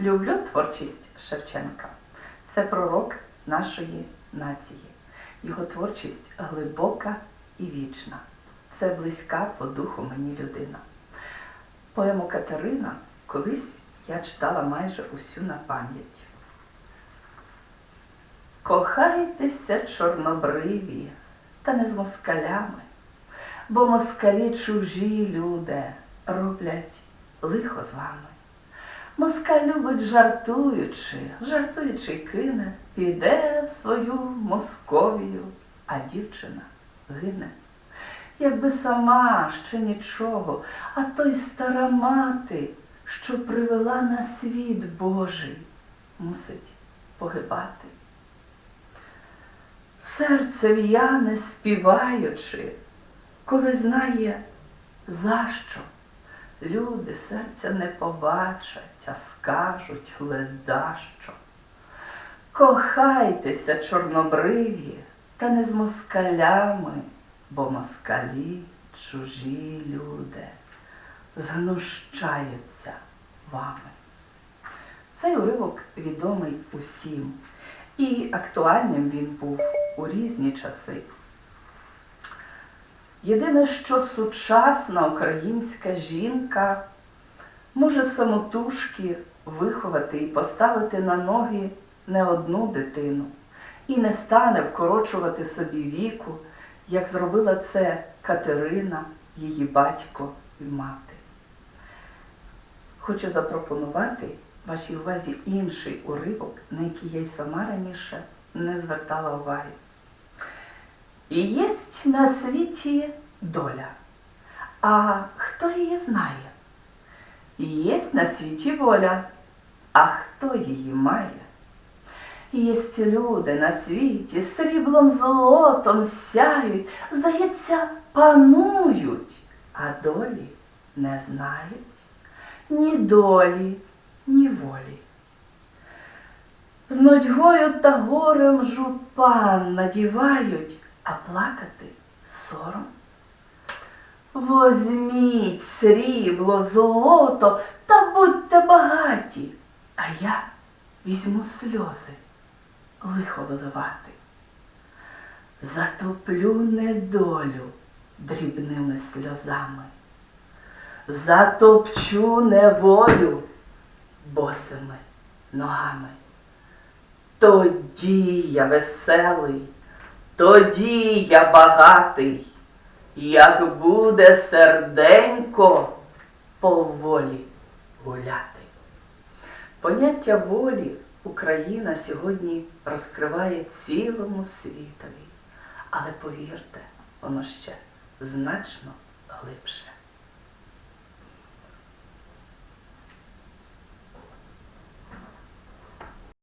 Люблю творчість Шевченка. Це пророк нашої нації. Його творчість глибока і вічна. Це близька по духу мені людина. Поему Катерина колись я читала майже усю на пам'ять. Кохайтеся, чорнобриві, та не з москалями, бо москалі чужі люди роблять лихо з вами. Москаль любить жартуючи, жартуючи кине, піде в свою Московію, а дівчина гине. Якби сама ще нічого, а то й стара мати, що привела на світ Божий, мусить погибати. Серце в'яне співаючи, коли знає, за що. Люди серця не побачать, а скажуть ледащо. Кохайтеся, чорнобриві, та не з москалями, бо москалі чужі люди знущаються вами. Цей уривок відомий усім, і актуальним він був у різні часи. Єдине, що сучасна українська жінка може самотужки виховати і поставити на ноги не одну дитину і не стане вкорочувати собі віку, як зробила це Катерина, її батько і мати. Хочу запропонувати вашій увазі інший уривок, на який я й сама раніше не звертала уваги. І єсть на світі доля, а хто її знає? Єсть на світі воля, а хто її має? Єсть люди на світі, сріблом золотом сяють, здається, панують, а долі не знають ні долі, ні волі. З нудьгою та горем жупан надівають, а плакати сором. Возьміть срібло, золото та будьте багаті, а я візьму сльози лихо виливати. Затоплю недолю дрібними сльозами, затопчу неволю босими ногами. Тоді я веселий, тоді я багатий, як буде серденько по волі гуляти. Поняття волі Україна сьогодні розкриває цілому світові, але повірте, воно ще значно глибше.